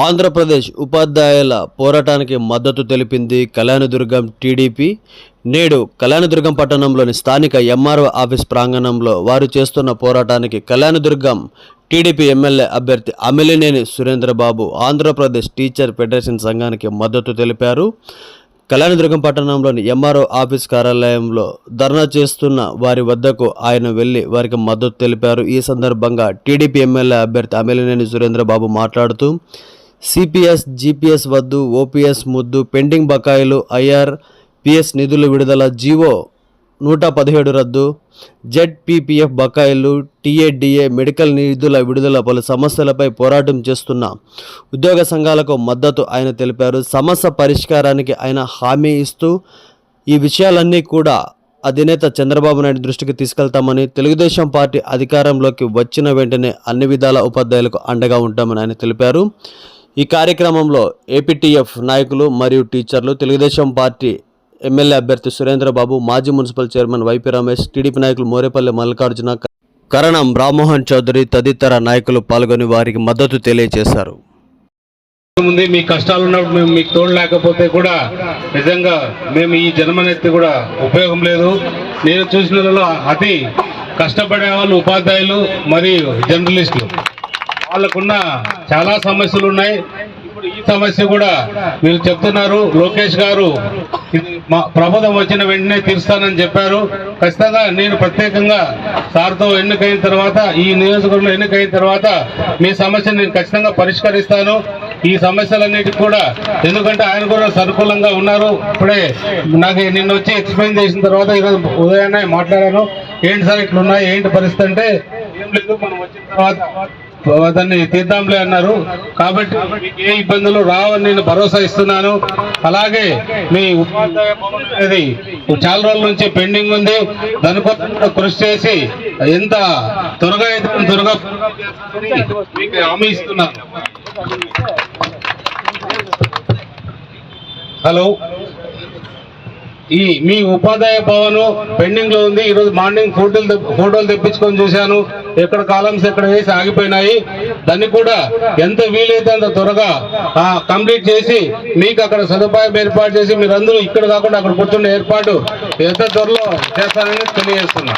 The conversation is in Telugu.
ఆంధ్రప్రదేశ్ ఉపాధ్యాయుల పోరాటానికి మద్దతు తెలిపింది కళ్యాణదుర్గం టీడీపీ. నేడు కళ్యాణదుర్గం పట్టణంలోని స్థానిక ఎంఆర్ఓ ఆఫీస్ ప్రాంగణంలో వారు చేస్తున్న పోరాటానికి కళ్యాణదుర్గం టీడీపీ ఎమ్మెల్యే అభ్యర్థి అమిలినేని సురేంద్రబాబు ఆంధ్రప్రదేశ్ టీచర్ ఫెడరేషన్ సంఘానికి మద్దతు తెలిపారు. కళ్యాణదుర్గం పట్టణంలోని ఎంఆర్ఓ ఆఫీస్ కార్యాలయంలో ధర్నా చేస్తున్న వారి వద్దకు ఆయన వెళ్ళి వారికి మద్దతు తెలిపారు. ఈ సందర్భంగా టీడీపీ ఎమ్మెల్యే అభ్యర్థి అమిలినేని సురేంద్రబాబు మాట్లాడుతూ సిపిఎస్ జిపిఎస్ వద్దు ఓపీఎస్ ముద్దు పెండింగ్ బకాయిలు ఐఆర్ పిఎస్ నిధుల విడుదల జీవో నూట పదిహేడు రద్దు జెడ్పీపీఎఫ్ బకాయిలు టీఏడిఏ మెడికల్ నిధుల విడుదల పలు సమస్యలపై పోరాటం చేస్తున్న ఉద్యోగ సంఘాలకు మద్దతు ఆయన తెలిపారు. సమస్య పరిష్కారానికి ఆయన హామీ ఇస్తూ ఈ విషయాలన్నీ కూడా అధినేత చంద్రబాబు నాయుడు దృష్టికి తీసుకెళ్తామని తెలుగుదేశం పార్టీ అధికారంలోకి వచ్చిన వెంటనే అన్ని విధాల ఉపాధ్యాయులకు అండగా ఉంటామని ఆయన తెలిపారు. ఈ కార్యక్రమంలో ఏపీటీఎఫ్ నాయకులు మరియు టీచర్లు తెలుగుదేశం పార్టీ ఎమ్మెల్యే అభ్యర్థి సురేంద్రబాబు మాజీ municipal chairman YP Ramesh TDP నాయకులు మోరేపల్లి మల్లికార్జున కరణం రామ్మోహన్ చౌదరి తదితర నాయకులు పాల్గొని వారికి మద్దతు తెలియజేశారు. ముందు మీ కష్టాలు ఉన్నప్పుడు మేము మీకు తోడు లేకపోతే కూడా నిజంగా మేము ఈ జన్మనెత్తి కూడా ఉపయోగం లేదు. నేను చూసినలో అతి కష్టపడే వాళ్ళు ఉపాధ్యాయులు మరియు జర్నలిస్టులు. వాళ్ళకున్న చాలా సమస్యలు ఉన్నాయి ఇప్పుడు ఈ సమస్య కూడా వీళ్ళు చెప్తున్నారు. లోకేష్ గారు ఇది మా వచ్చిన వెంటనే తీరుస్తానని చెప్పారు. ఖచ్చితంగా నేను ప్రత్యేకంగా సార్తో ఎన్నికైన తర్వాత ఈ నియోజకవర్గంలో ఎన్నికైన తర్వాత మీ సమస్యను నేను ఖచ్చితంగా పరిష్కరిస్తాను. ఈ సమస్యలన్నిటికి కూడా ఎందుకంటే ఆయన కూడా సనుకూలంగా ఉన్నారు. ఇప్పుడే నాకు నిన్న వచ్చి ఎక్స్ప్లెయిన్ చేసిన తర్వాత ఈరోజు ఉదయాన్నే మాట్లాడాను. ఏంటి సార్ ఇట్లున్నాయి? ఏంటి పరిస్థితి అంటే ఏం లేదు. మనం వచ్చిన తర్వాత దాన్ని తీద్దాంలే అన్నారు. కాబట్టి మీకు ఏ ఇబ్బందులు రావని నేను భరోసా ఇస్తున్నాను. అలాగే మీ ఉపాధ్యాయ అనేది చాలా రోజుల నుంచి పెండింగ్ ఉంది. దానికోసం కూడా కృషి చేసి ఎంత త్వరగా అయితే త్వరగా మీకు హామీ ఇస్తున్నాను. హలో. ఈ మీ ఉపాధ్యాయ భవన్ పెండింగ్లో ఉంది. ఈ రోజు మార్నింగ్ ఫోటోలు ఫోటోలు తెప్పించుకొని చూశాను. ఎక్కడ కాలమ్స్ ఎక్కడ వేసి ఆగిపోయినాయి. దాన్ని కూడా ఎంత వీలైతే అంత త్వరగా కంప్లీట్ చేసి మీకు అక్కడ సదుపాయం ఏర్పాటు చేసి మీరందరూ ఇక్కడ కాకుండా అక్కడ కూర్చుండే ఏర్పాటు ఎంత త్వరలో చేస్తానని తెలియజేస్తున్నా.